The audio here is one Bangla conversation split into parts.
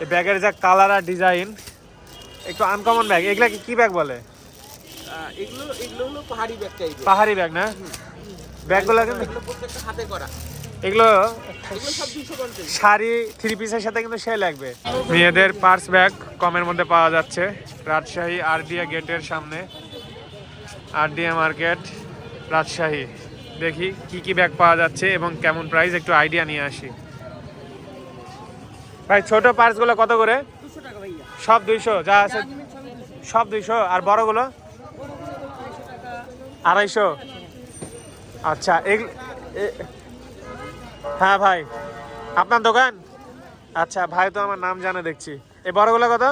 এই ব্যাগের যা কালার আর ডিজাইন একটু আনকমন ব্যাগ এগুলা কি- ব্যাগ বলে? এগুলো এগুলো হলো পাহাড়ি ব্যাগ টাইপের পাহাড়ি ব্যাগ না? ব্যাগগুলো কিন্তু প্রত্যেকটা হাতে করা। এগুলো শাড়ি থ্রি পিসের সাথে কিন্তু সে লাগবে। মেয়েদের পার্স ব্যাগ কমের মধ্যে পাওয়া যাচ্ছে। রাজশাহী আরডিএ গেটের সামনে। RDA market Rajshahi. দেখি কি কি ব্যাগ পাওয়া যাচ্ছে এবং কেমন প্রাইস একটু আইডিয়া নিয়ে আসি। ভাই ছোট পার্সগুলো কত করে? সব দুইশো যা আছে। সব দুইশো আর বড়গুলো? আড়াইশো। আচ্ছা হ্যাঁ ভাই আপনার দোকান? আচ্ছা ভাই তো আমার নাম জানে দেখছি। এই বড়গুলো কত?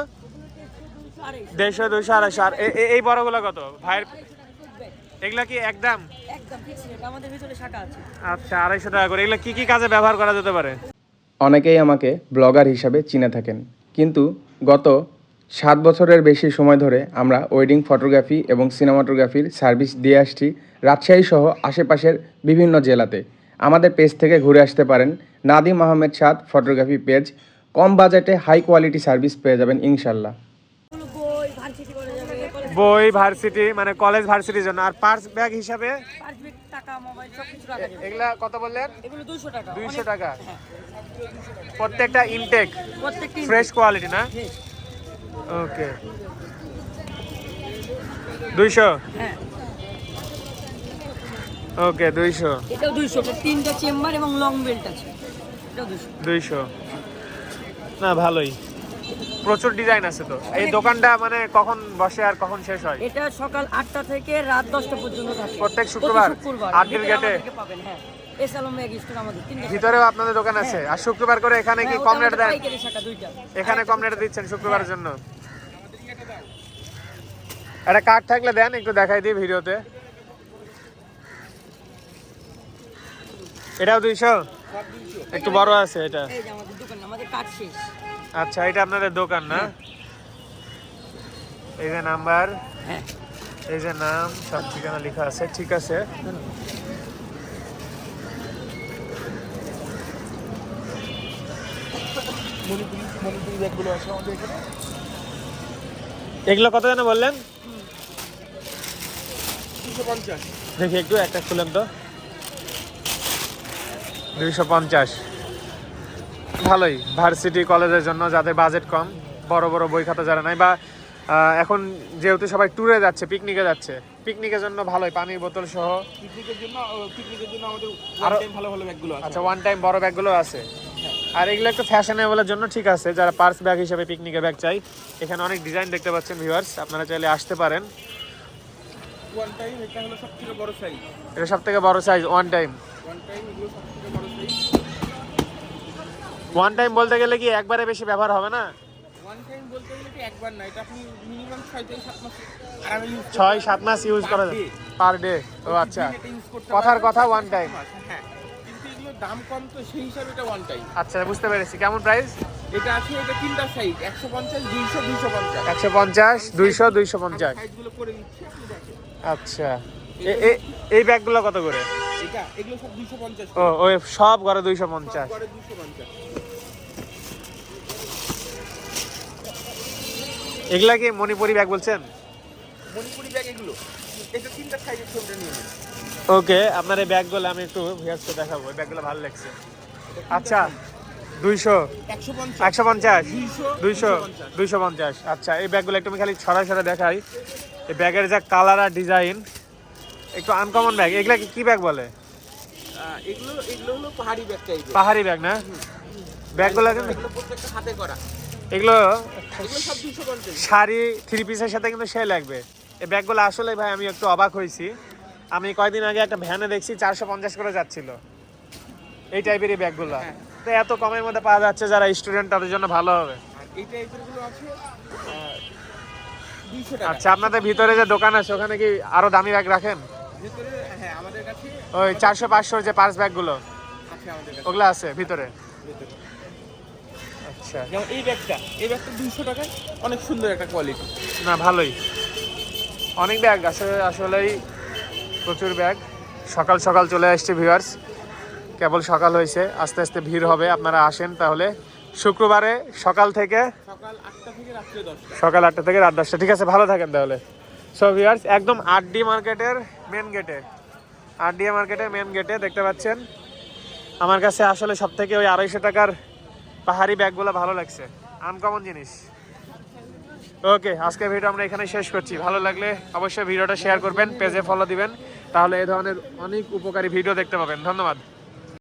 দেড়শো দুইশো আড়াইশো। আর এই বড়গুলো কত? ভাইয়ের এগুলা কি একদম? আচ্ছা আড়াইশো টাকা করে। এগুলা কি কি কাজে ব্যবহার করা যেতে পারে? অনেকেই আমাকে ব্লগার হিসাবে চিনে থাকেন। কিন্তু গত সাত বছরের বেশি সময় ধরে আমরা ওয়েডিং ফটোগ্রাফি এবং সিনেমাটোগ্রাফির সার্ভিস দিয়ে আসছি রাজশাহী সহ আশেপাশের বিভিন্ন জেলাতে। আমাদের পেজ থেকে ঘুরে আসতে পারেন নাদিম আহমেদ সাদ ফটোগ্রাফি পেজ। কম বাজেটে হাই কোয়ালিটি সার্ভিস পেয়ে যাবেন ইনশাল্লাহ। বই, ভার্সিটি মানে কলেজ ভার্সিটির জন্য। আর পার্স ব্যাগ হিসাবে? টাকা মোবাইল সব কিছু রাখা যাবে এগুলা কত বললেন? এগুলো দুইশো টাকা হ্যাঁ। প্রত্যেকটা ইনটেক প্রত্যেকটি ফ্রেশ কোয়ালিটি না? ওকে দুইশো? হ্যাঁ। ওকে দুইশো। এটাও দুইশো তিনটা চেম্বার এবং লং বেল্ট আছে। দুইশো। না ভালোই। প্রচুর ডিজাইন আছে তো। এই দোকানটা মানে কখন বসে আর কখন শেষ হয়? এটা সকাল আটটা থেকে রাত দশটা পর্যন্ত থাকে। প্রত্যেক শুক্রবার? আটটির গেটে? পাবেন হ্যাঁ। তিনটা ভিতরেও আপনাদের দোকান আছে? আর শুক্রবার করে এখানে কি হ্যাঁ, কম রেট দেন? এখানে কম রেটে দিচ্ছেন শুক্রবারের জন্য। একটা কার্ড থাকলে দেন একটু দেখাই দিই ভিডিওতে। এটাও দুইশো? একটু বড় আছে এটা। আমাদের দোকান আমাদের শেষ। আচ্ছা এটা আপনাদের দোকান না? এই যে নাম্বার। হ্যাঁ। এই যে নাম সব ঠিকানা লেখা আছে ঠিক আছে। এগুলো কত যেন বললেন? দেখি একটু একটা খুলেন তো। দুইশো পঞ্চাশ। ভালোই। ভার্সিটি কলেজের জন্য যাদের বাজেট কম বড় বড় বই খাতা যারা নাই বা এখন যেহেতু সবাই ট্যুরে যাচ্ছে পিকনিকে যাচ্ছে পিকনিকের জন্য ভালোই পানির বোতল সহ। পিকনিকের জন্য পিকনিকের জন্য আমাদের আরো- আরও ভালো ভালো ব্যাগগুলো আছে। আচ্ছা ওয়ান টাইম বড় ব্যাগগুলো আছে। আর এগুলো একটু ফ্যাশনেবলের জন্য ঠিক আছে যারা পার্স ব্যাগ হিসেবে পিকনিকের ব্যাগ চাই। এখানে অনেক ডিজাইন দেখতে পাচ্ছেন ভিউয়ার্স আপনারা চাইলে আসতে পারেন। ওয়ান টাইম এটা হলো সব থেকে বড় সাইজ এটা সব বড় size one time one time এগুলো বড় সাইজ ওয়ান টাইম বলতে গেলে কি একবারে বেশি ব্যবহার হবে না? টাইম ছয় সাত মাস ইউজ করা পার ডে ও আচ্ছা। কথার কথা ওয়ান টাইম হ্যাঁ। এগুলোর দাম কম তো সেই হিসাবে এটা ওয়ান টাইম আচ্ছা বুঝতে পেরেছি। কেমন প্রাইস এটা আছে এটা তিনটা সাইজ একশো পঞ্চাশ দুইশো দুইশো পঞ্চাশ। একশো পঞ্চাশ দুইশো দুইশো পঞ্চাশ। সাইজগুলো করে দিচ্ছি আচ্ছা। এই ব্যাগগুলো কত করে? এটা এগুলো সব দুইশো পঞ্চাশ ও সব ঘরে দুইশো পঞ্চাশ। দুশো পঞ্চাশ। এগুলা কি মণিপুরি ব্যাগ বলছেন? মণিপুরি ব্যাগ এগুলো। এটা তিনটা সাইজের ছবিটা নিয়ে ওকে আপনার এই ব্যাগগুলো আমি একটু ভিউয়ার্সকে দেখাবো। এই ব্যাগগুলো ভালো লাগছে। আচ্ছা দুইশো। একশো পঞ্চাশ। দুইশো দুইশো পঞ্চাশ। আচ্ছা এই ব্যাগগুলো একটু আমি খালি ছড়া ছড়া দেখাই। এই ব্যাগের যা কালার আর ডিজাইন একটু আনকমন ব্যাগ এগুলা কি- কি ব্যাগ বলে? এগুলো এগুলো হলো পাহাড়ি ব্যাগ পাহাড়ি ব্যাগ না? ব্যাগগুলো প্রত্যেকটা হাতে করা। এগুলো শাড়ি থ্রি পিসের সাথে কিন্তু সে লাগবে। এই ব্যাগগুলো আসলে ভাই আমি একটু অবাক হয়েছি। আমি কয়দিন আগে একটা ভ্যানে দেখছি চারশো পঞ্চাশ করে যাচ্ছিল। এই টাইপেরই ব্যাগগুলো। তো এত কমের মধ্যে পাওয়া যাচ্ছে যারা স্টুডেন্ট তাদের জন্য ভালো হবে। এই টাইপেরগুলো আছে আচ্ছা আপনাদের ভিতরে যে দোকান আছে ওখানে কি আরও দামি ব্যাগ রাখেন? হ্যাঁ আমাদের কাছে ওই চারশো পাঁচশোর যে পার্স ব্যাগগুলো ওগুলো আছে ভিতরে। ভেতরে। আচ্ছা যেমন এই ব্যাগটা এই ব্যাগটা দুইশো টাকায় অনেক সুন্দর একটা কোয়ালিটি না ভালোই। অনেক ব্যাগ আসলে আসলেই প্রচুর ব্যাগ সকাল সকাল চলে আসছে ভিউয়ার্স কেবল সকাল হয়েছে আস্তে আস্তে ভিড় হবে আপনারা আসেন তাহলে। শুক্রবারে সকাল থেকে সকাল আটটা থেকে রাত দশটা। ঠিক আছে ভালো থাকেন তাহলে। সো ভিউয়ার্স একদম আরডি মার্কেটের মেন গেটে আরডি মার্কেটের মেন গেটে দেখতে পাচ্ছেন। আমার কাছে আসলে সব থেকে ওই আড়াইশো টাকার পাহাড়ি ব্যাগগুলো ভালো লাগছে। আনকমন জিনিস। ওকে আজকে ভিডিও আমরা এখানে শেষ করছি। ভালো লাগলে অবশ্যই ভিডিওটা শেয়ার করবেন পেজে ফলো দিবেন। তাহলে এই ধরনের অনেক উপকারী ভিডিও দেখতে পাবেন। ধন্যবাদ।